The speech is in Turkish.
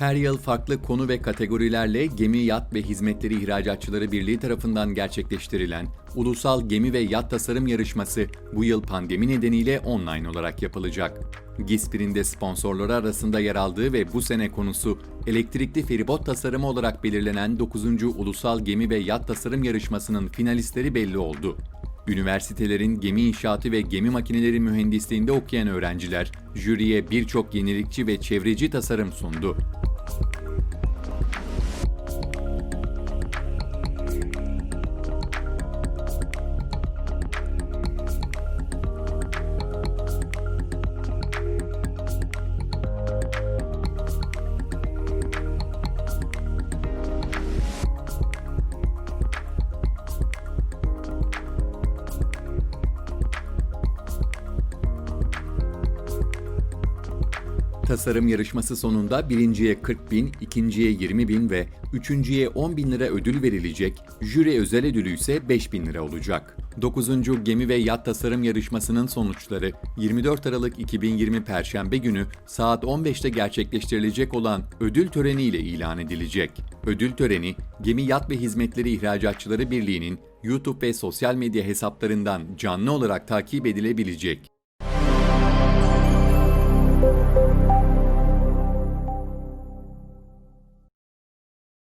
Her yıl farklı konu ve kategorilerle Gemi, Yat ve Hizmetleri İhracatçıları Birliği tarafından gerçekleştirilen Ulusal Gemi ve Yat Tasarım Yarışması bu yıl pandemi nedeniyle online olarak yapılacak. GİSPİR'in de sponsorları arasında yer aldığı ve bu sene konusu elektrikli feribot tasarımı olarak belirlenen 9. Ulusal Gemi ve Yat Tasarım Yarışması'nın finalistleri belli oldu. Üniversitelerin gemi inşaatı ve gemi makineleri mühendisliğinde okuyan öğrenciler jüriye birçok yenilikçi ve çevreci tasarım sundu. Tasarım yarışması sonunda birinciye 40 bin, ikinciye 20 bin ve üçüncüye 10 bin lira ödül verilecek, jüri özel ödülü ise 5 bin lira olacak. 9. Gemi ve Yat Tasarım Yarışması'nın sonuçları 24 Aralık 2020 Perşembe günü saat 15'te gerçekleştirilecek olan ödül töreniyle ilan edilecek. Ödül töreni, Gemi Yat ve Hizmetleri İhracatçıları Birliği'nin YouTube ve sosyal medya hesaplarından canlı olarak takip edilebilecek.